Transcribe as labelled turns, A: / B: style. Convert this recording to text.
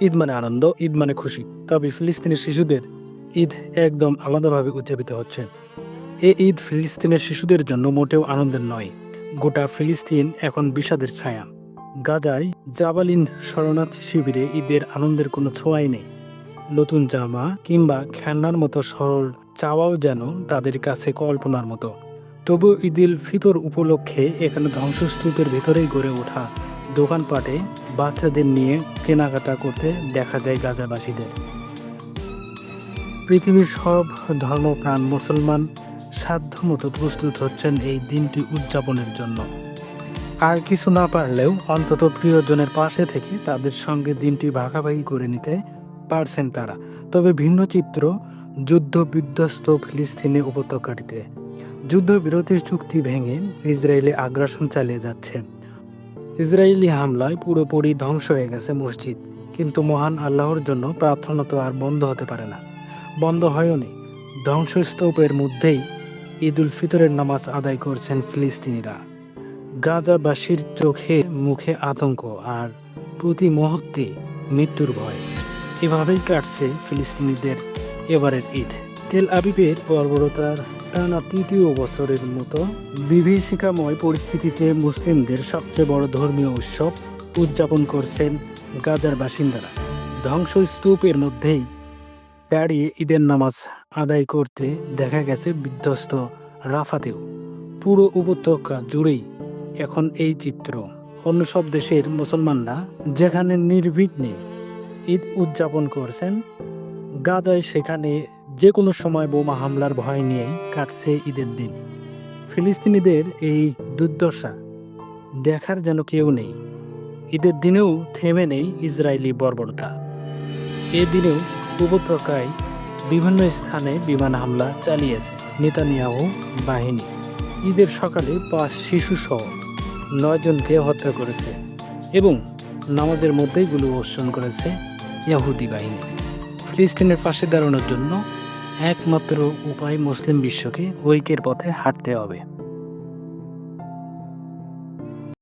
A: ঈদ মানে আনন্দ, ঈদ মানে খুশি। তবে ফিলিস্তিনের শিশুদের ঈদ একদম আলাদাভাবে উদযাপিত হচ্ছে। এ ঈদ ফিলিস্তিনের শিশুদের জন্য মোটেও আনন্দের নয়। গোটা ফিলিস্তিন এখন বিষাদের ছায়া। গাজায় জাবালিন শরণার্থী শিবিরে ঈদের আনন্দের কোনো ছোঁয়াই নেই। নতুন জামা কিংবা খেলনার মতো সরল চাওয়াও যেন তাদের কাছে কল্পনার মতো। তবু ঈদুল ফিতর উপলক্ষে এখানে ধ্বংসস্তূপের ভেতরেই গড়ে ওঠা দোকানপাটে বাচ্চাদের নিয়ে কেনাকাটা করতে দেখা যায় গাজাবাসীদের। পৃথিবীর সব ধর্মপ্রাণ মুসলমান সাধ্যমতো প্রস্তুত হচ্ছেন এই দিনটি উদযাপনের জন্য। আর কিছু না পারলেও অন্তত প্রিয়জনের পাশে থেকে তাদের সঙ্গে দিনটি ভাগাভাগি করে নিতে পারছেন তারা। তবে ভিন্ন চিত্র যুদ্ধ বিধ্বস্ত ফিলিস্তিনি উপত্যকাটিতে। যুদ্ধবিরতির চুক্তি ভেঙে ইসরায়েলে আগ্রাসন চালিয়ে যাচ্ছে ইসরায়েলি হামলায় পুরোপুরি ধ্বংস হয়ে গেছে মসজিদ। কিন্তু মহান আল্লাহর জন্য প্রার্থনা তো আর বন্ধ হতে পারে না। বন্ধ হয়নি ধ্বংসস্তূপের মধ্যেই ঈদুল ফিতরের নামাজ আদায় করছেন ফিলিস্তিনিরা। গাজাবাসীর চোখে মুখে আতঙ্ক আর প্রতি মুহূর্তে মৃত্যুর ভয়। এভাবেই কাটছে ফিলিস্তিনিদের এবারের ঈদ। তেল আবিবের বর্বরতার টানা তৃতীয় বছরের মতো বিভীষিকাময় পরিস্থিতিতে মুসলিমদের সবচেয়ে বড় ধর্মীয় উৎসব উদযাপন করছেন গাজার বাসিন্দারা। ধ্বংসস্তূপের মধ্যেই দাঁড়িয়ে ঈদের নামাজ আদায় করতে দেখা গেছে বিধ্বস্ত রাফাতেও। পুরো উপত্যকা জুড়েই এখন এই চিত্র। অন্য সব দেশের মুসলমানরা যেখানে নির্বিঘ্নে ঈদ উদযাপন করছেন, গাজায় সেখানে যে কোনো সময় বোমা হামলার ভয় নিয়েই কাটছে ঈদের দিন। ফিলিস্তিনিদের এই দুর্দশা দেখার যেন কেউ নেই। ঈদের দিনেও থেমে নেই ইসরায়েলি বর্বরতা। এ দিনেও উপত্যকায় বিভিন্ন স্থানে বিমান হামলা চালিয়েছে নেতানিয়াহু বাহিনী। ঈদের সকালে পাঁচ শিশুসহ নয়জনকে হত্যা করেছে এবং নামাজের মধ্যেই গুলো বর্ষণ করেছে ইয়াহুদি বাহিনী। ফিলিস্তিনের পাশে দাঁড়ানোর জন্য একমাত্র উপায় মুসলিম বিশ্বকে ঐক্যের পথে হাঁটতে হবে।